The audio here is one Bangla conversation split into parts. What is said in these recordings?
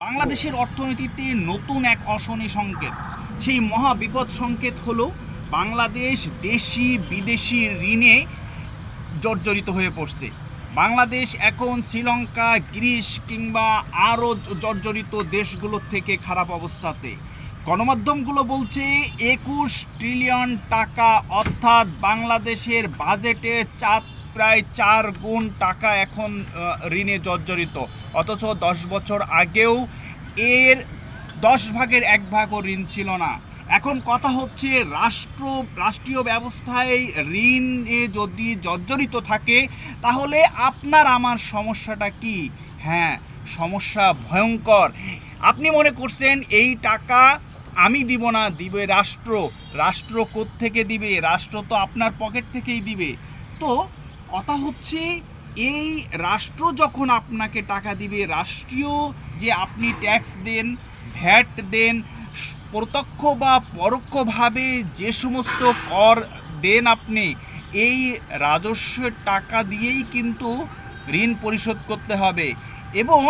বাংলাদেশের অর্থনীতিতে নতুন এক অশনি সংকেত। সেই মহা বিপদ সংকেত হলো বাংলাদেশ দেশি বিদেশি ঋণে জর্জরিত হয়ে পড়ছে। বাংলাদেশ এখন শ্রীলঙ্কা, গ্রিস কিংবা আরও জর্জরিত দেশগুলোর থেকে খারাপ অবস্থাতে। গণমাধ্যমগুলো বলছে একুশ ট্রিলিয়ন টাকা অর্থাৎ বাংলাদেশের বাজেটে চার প্রায় চার গুণ টাকা এখন ঋণে জর্জরিত। অথচ দশ বছর আগেও এর দশ ভাগের এক ভাগও ঋণ ছিল না। এখন কথা হচ্ছে, রাষ্ট্র, রাষ্ট্রীয় ব্যবস্থায় ঋণে যদি জর্জরিত থাকে, তাহলে আপনার আমার সমস্যাটা কি? হ্যাঁ সমস্যা ভয়ঙ্কর। আপনি মনে করছেন, এই টাকা আমি দিব না, দিবে রাষ্ট্র। রাষ্ট্র থেকে দিবে? রাষ্ট্র তো আপনার পকেট থেকেই দিবে। তো কথা হচ্ছে, এই রাষ্ট্র যখন আপনাকে টাকা দিবে, রাষ্ট্রীয় যে আপনি ট্যাক্স দেন ভ্যাট দেন, প্রত্যক্ষ বা পরোক্ষভাবে যে সমস্ত কর দেন আপনি, এই রাজস্বের টাকা দিয়েই কিন্তু ঋণ পরিশোধ করতে হবে। এবং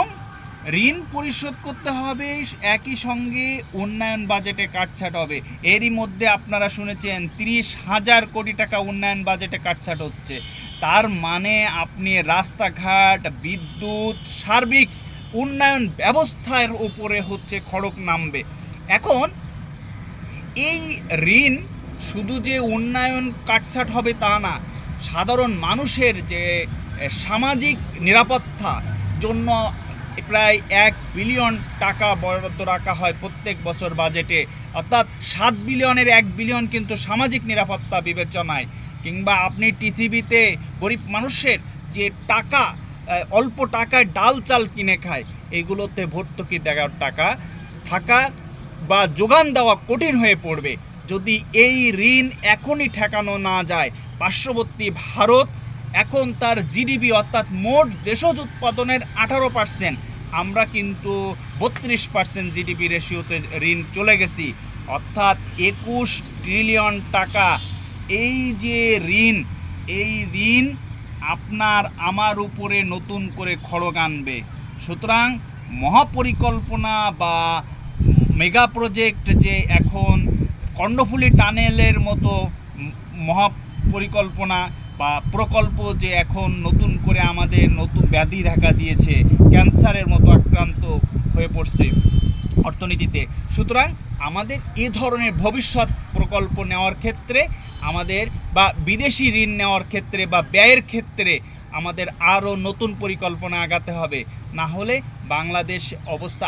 ঋণ পরিশোধ করতে হবে, একই সঙ্গে উন্নয়ন বাজেটে কাটছাট হবে। এরই মধ্যে আপনারা শুনেছেন, তিরিশ হাজার কোটি টাকা উন্নয়ন বাজেটে কাটছাট হচ্ছে। তার মানে আপনি রাস্তাঘাট, বিদ্যুৎ, সার্বিক উন্নয়ন ব্যবস্থার উপরে হচ্ছে খড়ক নামবে। এখন এই ঋণ শুধু যে উন্নয়ন কাটছাট হবে তা না, সাধারণ মানুষের যে সামাজিক নিরাপত্তা জন্য প্রায় এক বিলিয়ন টাকা বরাদ্দ রাখা হয় প্রত্যেক বছর বাজেটে। অর্থাৎ সাত বিলিয়নের এক বিলিয়ন কিন্তু সামাজিক নিরাপত্তা বিবেচনায়। কিংবা আপনি টিসিবিতে গরিব মানুষের যে টাকা অল্প টাকায় ডাল চাল কিনে খায়, এগুলোতে ভর্তুকি দেওয়ার টাকা থাকা বা যোগান দেওয়া কঠিন হয়ে পড়বে। যদি এই ঋণ এখনই ঠেকানো না যায়, পার্শ্ববর্তী ভারত এখন তার জিডিপি অর্থাৎ মোট দেশজ উৎপাদনের আঠারো পার্সেন্ট আমরা কিন্তু বত্রিশ পার্সেন্ট জিডিপি রেশিওতে ঋণ চলে গেছি। অর্থাৎ একুশ ট্রিলিয়ন টাকা। এই যে ঋণ, এই ঋণ আপনার আমার উপরে নতুন করে খড়গ আনবে। সুতরাং মহাপরিকল্পনা বা মেগা প্রজেক্ট যে এখন কর্ণফুলী টানেলের মতো মহাপরিকল্পনা বা প্রকল্প যে এখন নতুন করে আমাদের নতুন ব্যাধি দেখা দিয়েছে, ক্যান্সারের পড়ছে অর্থনীতিতে। সুতরাং আমাদের এ ধরনের ভবিষ্যৎ প্রকল্প নেওয়ার ক্ষেত্রে, আমাদের বা বিদেশি ঋণ নেওয়ার ক্ষেত্রে বা ব্যয়ের ক্ষেত্রে আমাদের আরও নতুন পরিকল্পনা আগাতে হবে। না হলে বাংলাদেশ অবস্থা